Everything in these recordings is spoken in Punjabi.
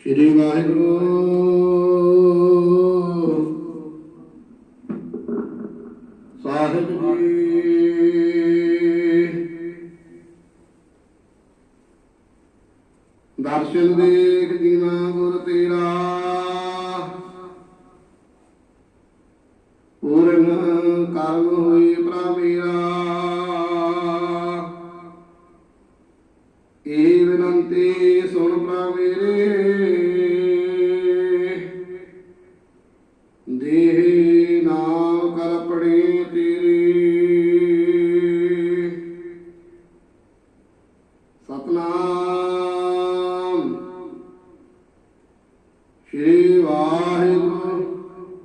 ਸ਼੍ਰੀ ਵਾਹਿਗੁਰੂ। ਸਾਹਿਬ ਜੀ। ਦਰਸ਼ਨ ਦੇਖ ਜੀਵਾ। ਬੇਨੰਤੀ ਸੁਣ ਪ੍ਰਾ ਮੇਰੇ। ਦੇਹ ਨਾਮ ਕਰ ਤੇਰੇ। ਸਤਨਾਮ। ਸ਼੍ਰੀ ਵਾਹਿਗੁਰੂ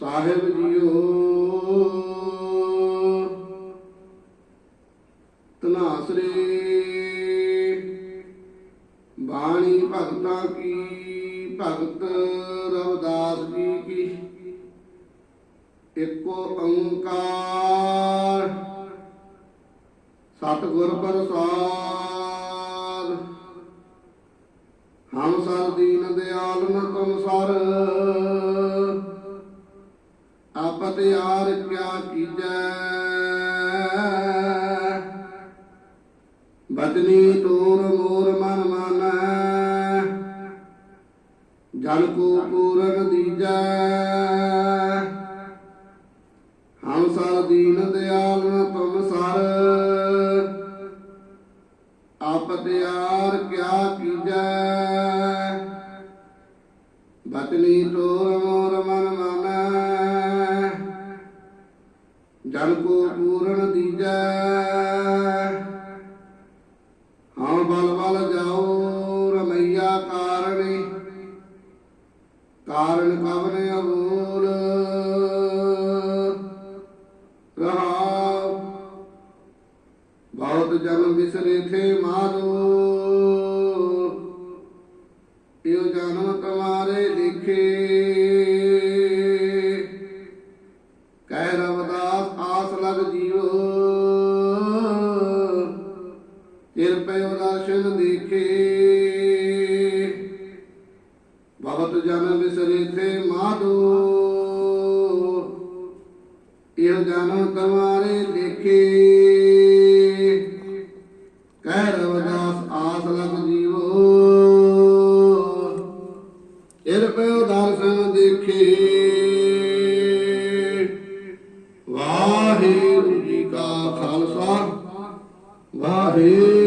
ਸਾਹਿਬ ਜੀਓ। ਭਗਤਾਂ ਕੀ ਭਗਤ ਰਵਿਦਾਸ ਜੀ ਕੀ? ਏਕੋ ਓੰਕਾਰ। ਸਤਿਗੁਰ ਪ੍ਰਸਾਦ। ਹਮ ਸਰ ਦੀਨ ਦਿਆਲ ਨ ਤੁਮ ਸਰ। ਆਪਤ ਯਾਰ ਕਿਆ ਕੀਜੈ। ਬਦਨੀ ਤੋਰ ਮੋਰ ਮਨ ਜਲ ਕੋ ਪੂਰਨ ਦੀਜੈ। ਹਮ ਸਰ ਦੀਨ ਦਿਆਲ ਤੁਮ ਸਰ। ਆਪਤ ਯਾਰ ਕਿਆ ਕੀਜੈ। ਬਤਨੀ ਤੋਰ ਮੋਰ ਮਨ ਮਾਨੈ। ਜਨ ਕੋ ਪੂਰਨ ਦੀਜੈ। ਕਾਰਨ ਕਵਨ ਅਬੋਲ ਰਹਾਉ। ਬਹੁਤ ਜਨਮ ਵਿਸਰੇ ਥੇ ਮਾਰੋ। ਇਹ ਜਨਮ ਤੁਮਾਰੇ ਲਿਖੇ ਕਹਿ ਰਵਦਾਸ, ਆਸ ਲਗ ਜੀਵੋ ਕਿਰਪਿਓ ਦਰਸ਼ਨ ਦੇਖੇ। ਬਹੁਤ ਜਨਮ ਵਿਸਰੇ ਥੇ ਮਾਦੋ ਇਹ ਜਨਮ ਤੁਮਾਰੇ ਲਿਖੇ ਕਹਿ ਰਵਦਾਸ ਆਸ ਲਗ ਜੀਵੋ ਕਿਰਪਿਓ ਦਰਸ਼ਨ ਦੇਖੇ ਵਾਹਿਗੁਰੂ ਜੀ ਕਾ ਖਾਲਸਾ ਵਾਹਿਗੁਰੂ